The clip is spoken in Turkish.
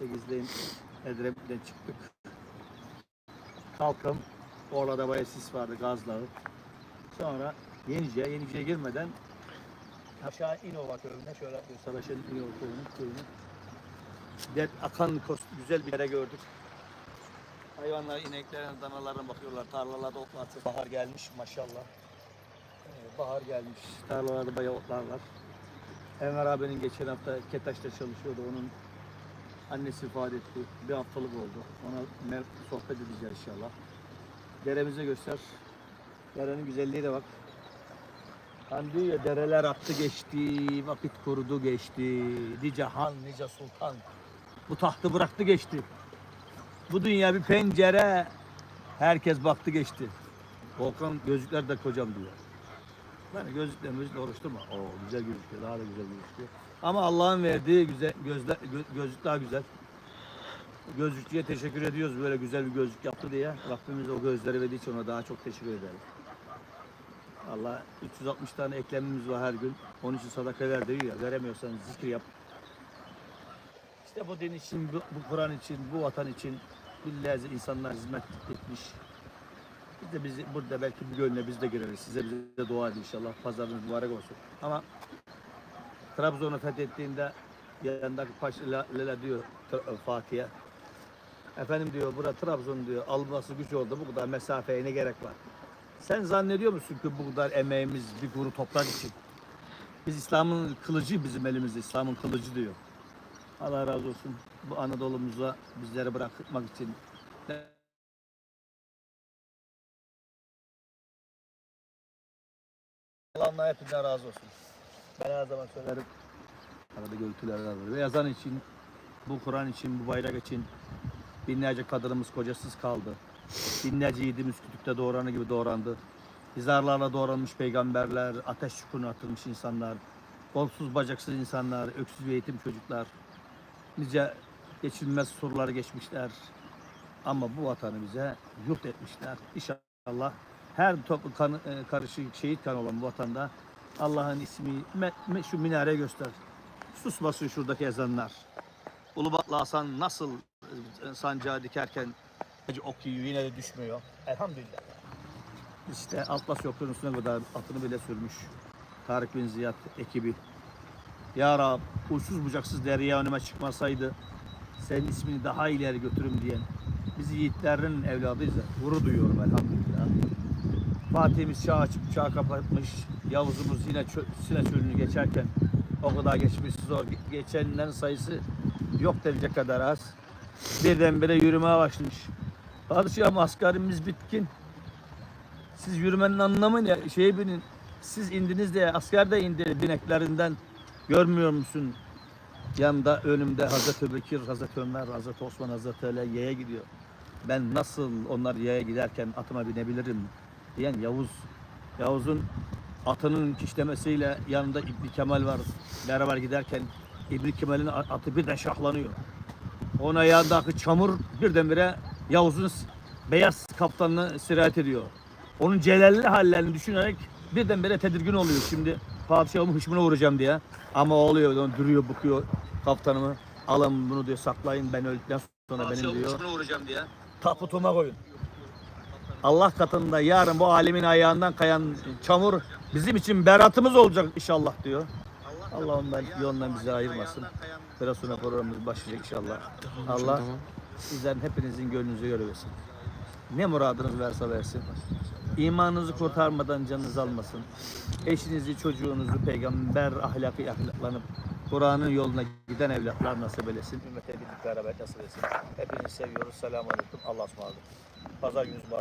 8'deyim. Edremit'ten çıktık. Kalkım. Orada bayağı sis vardı, gazlağı. Sonra Yenice, Yenice'ye girmeden aşağı İnova köyüne şöyle Savaş'ın İnova köyünün köyünü. Der, akan güzel bir yere gördük. Hayvanlar, ineklerin, danalarına bakıyorlar. Tarlalarda otlatı. Bahar gelmiş maşallah. Ee, bahar gelmiş. Tarlalarda bayağı otlar var. Enver abinin geçen hafta Ketaş'ta çalışıyordu. Onun annesi ifade etti. Bir haftalık oldu. Ona sohbet edeceğiz inşallah. Deremize göster. Derenin güzelliğine bak. Hani diyor ya dereler aktı geçti, vakit kurudu geçti. Nice han, nice sultan. Bu tahtı bıraktı geçti. Bu dünya bir pencere. Herkes baktı geçti. Volkan gözlükler de kocam diyor. Yani gözlükle müzikle uğraştırma. Oo güzel gözüküyor, daha da güzel gözüküyor. Ama Allah'ın verdiği güzel gözler, gö- gözlük daha güzel. Gözlükçüye teşekkür ediyoruz böyle güzel bir gözlük yaptı diye. Rabbimiz o gözleri verdiği için ona daha çok teşekkür ederim. Allah 360 tane eklemimiz var her gün. Onun için sadaka ver diyor ya. Veremiyorsan zikir yap. İşte bu din için, bu, bu Kur'an için, bu vatan için binlerce insanlar hizmet etmiş. Biz de bizi burada belki bir gönle biz de gireriz. Size bize de dua edin inşallah. Pazarınız mübarek olsun. Ama Trabzon'u fethettiğinde yanındaki Paşa Lela diyor Tra- Fatih'e. Efendim diyor bura Trabzon diyor alması güç oldu bu kadar mesafeye ne gerek var? Sen zannediyor musun ki bu kadar emeğimiz bir kuru toprak için? Biz İslam'ın kılıcı bizim elimizde İslam'ın kılıcı diyor. Allah razı olsun bu Anadolu'muza bizleri bırakmak için Allah'ın hepinizden razı olsun. Ben her zaman söylerim. Arada görüntüler var. Ve yazan için, bu Kur'an için, bu bayrak için binlerce kadınımız kocasız kaldı. Binlerce yiğidimiz kütükte doğranı gibi doğrandı. Hizarlarla doğranmış peygamberler, ateş çukuruna atılmış insanlar, kolsuz bacaksız insanlar, öksüz ve yetim çocuklar, nice geçilmez surlar geçmişler. Ama bu vatanı bize yurt etmişler. İnşallah her top kanı, e, karışık şehit kan olan bu vatanda Allah'ın ismi me- me- şu minare göster. Susmasın şuradaki ezanlar. Ulubatlı Hasan nasıl e, sancağı dikerken acı ok yiyor yine de düşmüyor. Elhamdülillah. İşte Atlas Okyanusu'na kadar atını bile sürmüş. Tarık bin Ziyad ekibi. Ya Rab uçsuz bucaksız derya önüme çıkmasaydı senin ismini daha ileri götürüm diyen biz yiğitlerin evladıyız. Gurur duyuyorum elhamdülillah. Fatih'imiz çağ açıp çağ kapatmış. Yavuz'umuz yine çö Sine çölünü geçerken o kadar geçmiş zor. Geçenlerin sayısı yok denecek kadar az. Birdenbire yürümeye başlamış. Padişahım askerimiz bitkin. Siz yürümenin anlamı ne? Şey binin. Siz indiniz de asker de indi bineklerinden. Görmüyor musun? Yanında önümde Hazreti Bekir, Hazreti Ömer, Hazreti Osman, Hazreti Ali yaya gidiyor. Ben nasıl onlar yaya giderken atıma binebilirim diyen Yavuz. Yavuz'un atının kişlemesiyle yanında İbni Kemal var. Beraber giderken İbni Kemal'in atı birden şahlanıyor. Onun ayağındaki çamur birdenbire Yavuz'un beyaz kaptanını sirayet ediyor. Onun celalli hallerini düşünerek birdenbire tedirgin oluyor. Şimdi padişahımın hışmına vuracağım diye. Ama oluyor, onu duruyor, bakıyor kaptanımı. Alın bunu diyor, saklayın ben öldükten sonra benim diyor. vuracağım diye. Taputuma koyun. Allah katında yarın bu alemin ayağından kayan çamur bizim için beratımız olacak inşallah diyor. Allah ondan yolundan bizi ayırmasın. Biraz sonra programımız başlayacak inşallah. Allah sizlerin hepinizin gönlünüzü göre versin. Ne muradınız verse versin. İmanınızı kurtarmadan canınızı almasın. Eşinizi, çocuğunuzu peygamber ahlakı ahlaklanıp Kur'an'ın yoluna giden evlatlar nasip eylesin. Ümmete birlik beraber nasip etsin. Hepinizi seviyoruz. Selamun Aleyküm. Allah'a ısmarladık. Pazar günü var.